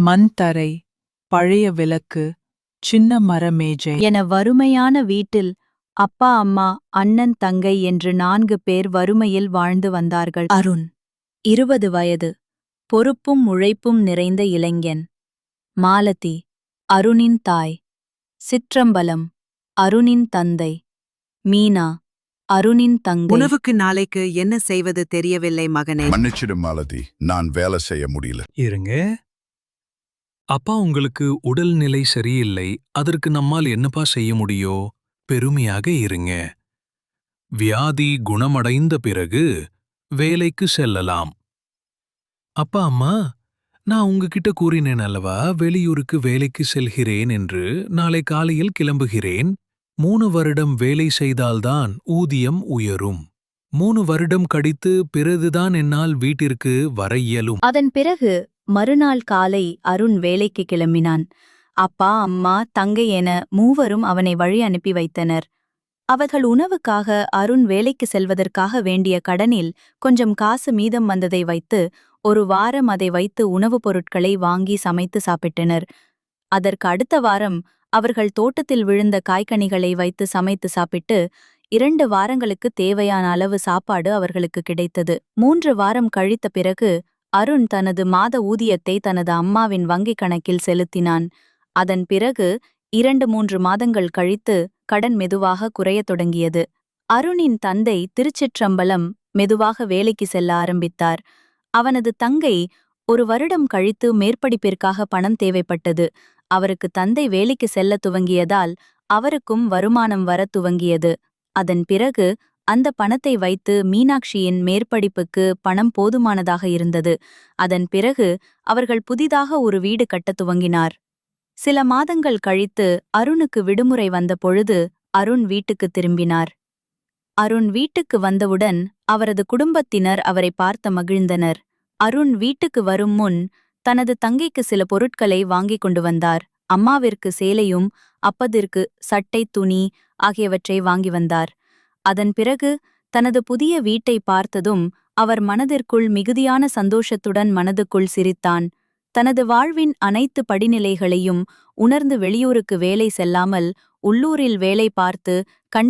மண் தரை பழைய விளக்கு சின்ன மர மேஜை என வறுமையான வீட்டில் அப்பா அம்மா அண்ணன் தங்கை என்று நான்கு பேர் வறுமையில் வாழ்ந்து வந்தார்கள். அருண் இருபது வயது பொறுப்பும் உழைப்பும் நிறைந்த இளைஞன். மாலதி அருணின் தாய். சிற்றம்பலம் அருணின் தந்தை. மீனா அருணின் தங்கை. உணவுக்கு நாளைக்கு என்ன செய்வது தெரியவில்லை மகனே. மன்னிச்சிடு மாலதி நான் வேலை செய்ய முடியல. இருங்க. அப்பா உங்களுக்கு உடல்நிலை சரியில்லை அதற்கு நம்மால் என்னப்பா செய்ய முடியோ? பெருமையாக இருங்க. வியாதி குணமடைந்த பிறகு வேலைக்கு செல்லலாம். அப்பா அம்மா நான் உங்ககிட்ட கூறினேன் அல்லவா? வெளியூருக்கு வேலைக்கு செல்கிறேன் என்று நாளை காலையில் கிளம்புகிறேன். மூணு வருடம் வேலை செய்தால்தான் ஊதியம் உயரும். மூணு வருடம் கடித்து பிறகுதான் என்னால் வீட்டிற்கு வர இயலும். அதன் பிறகு மறுநாள் காலை அருண் வேலைக்கு கிளம்பினான். அப்பா அம்மா தங்கை என மூவரும் அவனை வழி அனுப்பி வைத்தனர். அவர்கள் உணவுக்காக அருண் வேலைக்கு செல்வதற்காக வேண்டிய கடனில் கொஞ்சம் காசு மீதம் வந்ததை வைத்து ஒரு வாரம் அதை வைத்து உணவுப் பொருட்களை வாங்கி சமைத்து சாப்பிட்டனர். அதற்கு அடுத்த வாரம் அவர்கள் தோட்டத்தில் விழுந்த காய்கனிகளை வைத்து சமைத்து சாப்பிட்டு இரண்டு வாரங்களுக்கு தேவையான அளவு சாப்பாடு அவர்களுக்கு கிடைத்தது. மூன்று வாரம் கழித்த பிறகு அருண் தனது மாத ஊதியத்தை தனது அம்மாவின் வங்கிக் கணக்கில் செலுத்தினான். அதன் பிறகு இரண்டு மூன்று மாதங்கள் கழித்து கடன் மெதுவாக குறையத் தொடங்கியது. அருணின் தந்தை திருச்சிற்றம்பலம் மெதுவாக வேலைக்கு செல்ல ஆரம்பித்தார். அவனது தங்கை ஒரு வருடம் கழித்து மேற்படிப்பிற்காக பணம் தேவைப்பட்டது. அவருக்கு தந்தை வேலைக்கு செல்ல துவங்கியதால் அவருக்கும் வருமானம் வரத் துவங்கியது. அதன் பிறகு அந்த பணத்தை வைத்து மீனாட்சியின் மேற்படிப்புக்கு பணம் போதுமானதாக இருந்தது. அதன் பிறகு அவர்கள் புதிதாக ஒரு வீடு கட்டத் துவங்கினார். சில மாதங்கள் கழித்து அருணுக்கு விடுமுறை வந்த பொழுது அருண் வீட்டுக்கு திரும்பினார். அருண் வீட்டுக்கு வந்தவுடன் அவரது குடும்பத்தினர் அவரை பார்த்த மகிழ்ந்தனர். அருண் வீட்டுக்கு வரும் முன் தனது தங்கைக்கு சில பொருட்களை வாங்கிக் கொண்டு வந்தார். அம்மாவிற்கு சேலையும் அப்பதிற்கு சட்டை துணி ஆகியவற்றை வாங்கி வந்தார். அதன் பிறகு தனது புதிய வீட்டை பார்த்ததும் அவர் மனதிற்குள் மிகுதியான சந்தோஷத்துடன் மனதுக்குள் சிரித்தான். தனது வாழ்வின் அனைத்து படிநிலைகளையும் உணர்ந்து வெளியூருக்கு வேலை செல்லாமல் உள்ளூரில் வேலை பார்த்து கண்டு